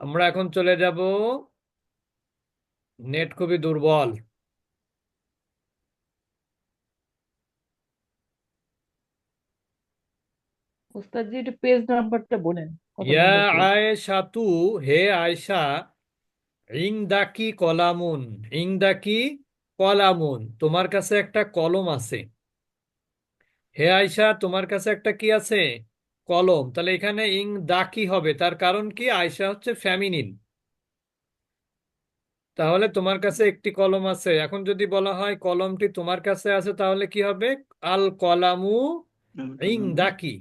আমরা এখন চলে যাব নেট খুবই দুর্বল। ওস্তাদ জি একটু পেজ নাম্বারটা বলেন কত ইয়া নম্বর পেজ আয়েশাতু হে আয়শা ইংদাকি কলামুন? ইংদাকি কলামুন? তোমার কাছে একটা কলম আছে। হে আয়শা তোমার কাছে একটা কি আছে? কলম। তাহলে এখানে ইং দাকি হবে? তার কারণ কি? আয়সা হচ্ছে ফ্যামিনিন। তাহলে তোমার কাছে একটি কলম আছে। এখন যদি বলা হয় কলমটি তোমার কাছে আছে, তাহলে কি হবে? আল কলামু ইং দাকি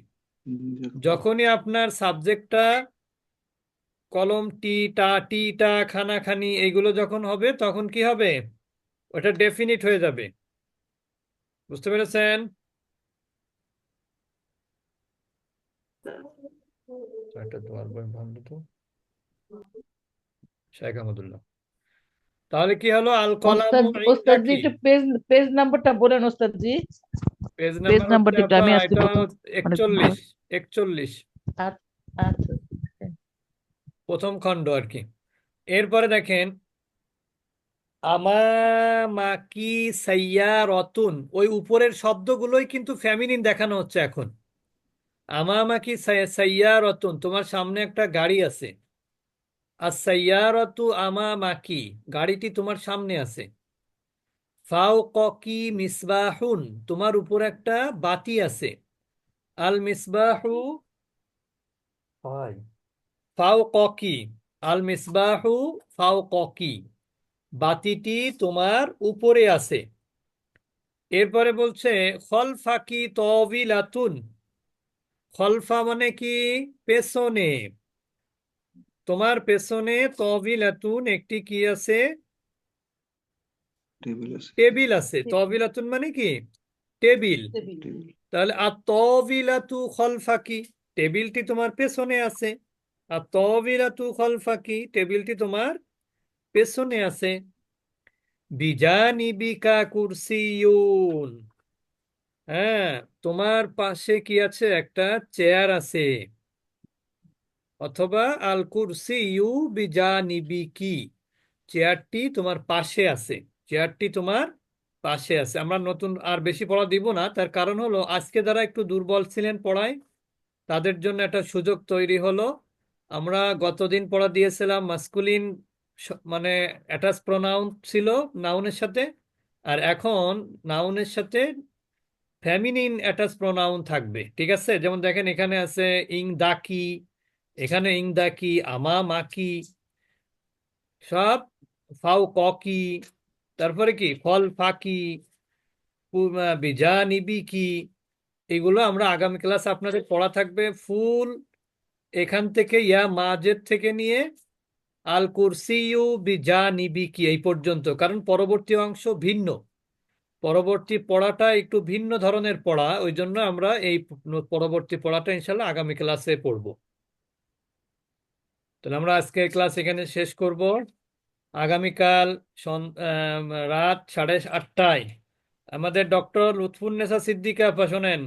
যখনই আপনার সাবজেক্টটা কলম টি টা টি টা, খানা খানি এইগুলো যখন হবে, তখন কি হবে? ওটা ডেফিনিট হয়ে যাবে। বুঝতে পেরেছেন? একটা দোয়ার বই ভাঙলো তো। শেখ আহমদুল্লাহ। তাহলে কি হলো? আল কলামু একটু পেজ পেজ নাম্বারটা বলেন পেজ নাম্বার আমি প্রথম আচ্ছা খণ্ড আর কি। এরপরে দেখেন আমামাকি সাইয়ারতুন ওই উপরের শব্দগুলোই কিন্তু ফ্যামিনিন দেখানো হচ্ছে এখন। আমামাকি সাইয়ারতুন, তোমার সামনে একটা গাড়ি আছে। আর সাইয়ারতু আমামাকি, গাড়িটি তোমার সামনে আছে। ফাওককি মিসবাহুন, তোমার উপর একটা বাতি আছে। আল মিসবাহু হয়। ফাওককি আল মিসবাহু ফাওককি, বাতিটি তোমার উপরে আছে। এরপরে বলছে, খলফাকি তবিলাতুন খলফা মানে কি? পেছনে। তোমার পেছনে তবিলাতুন একটি কি আছে? টেবিল আছে। টেবিল আছে। তবিলাতুন মানে কি? টেবিল। তাহলে আর তবিলাতু খলফাকি টেবিলটি তোমার পেছনে আছে। আর তবিলাতু খলফাকি টেবিলটি তোমার পেছনে আছে। বিজানিবিকা কুরসিয়ুন হ্যাঁ তোমার পাশে কি আছে একটা চেয়ার আছে? অথবা আল কুরসিয়ু বিজানিবিকি চেয়ারটি তোমার পাশে আছে। চেয়ারটি তোমার পাশে আছে। আমরা নতুন আর বেশি পড়া দিব না। তার কারণ হলো, আজকে যারা একটু দুর্বল ছিলেন পড়ায়, তাদের জন্য একটা সুযোগ তৈরি হলো। আমরা গতদিন পড়া দিয়েছিলাম, মাস্কুলিন মানে অ্যাটাচ প্রোনাউন ছিল নাউনের সাথে। আর এখন নাউনের সাথে ফ্যামিনিন অ্যাটাচ প্রোনাউন থাকবে, ঠিক আছে? যেমন দেখেন এখানে আছে ইং দাকি এখানে ইং দাকি আমা মাকি সব ফাউ ককি তারপরে কি, ফল ফাকি বিজানিবি কি, এগুলো আমরা আগামী ক্লাস আপনাদের পড়া থাকবে। ফুল এখান থেকে ইয়া মাজেদ থেকে নিয়ে আল কুরসিউ বিজানিবি কি এই পর্যন্ত, কারণ পরবর্তী অংশ ভিন্ন। পরবর্তী পড়াটা একটু ভিন্ন ধরনের পড়া ওই জন্য আমরা এই পরবর্তী পড়াটা ইনশাল্লাহ আগামী ক্লাসে পড়ব। তাহলে আমরা আজকে ক্লাস এখানে শেষ করব। আগামীকাল রাত সাড়ে আটটায়। আমাদের ডক্টর লুৎফুন্নেসা সিদ্দিকা শোনেন।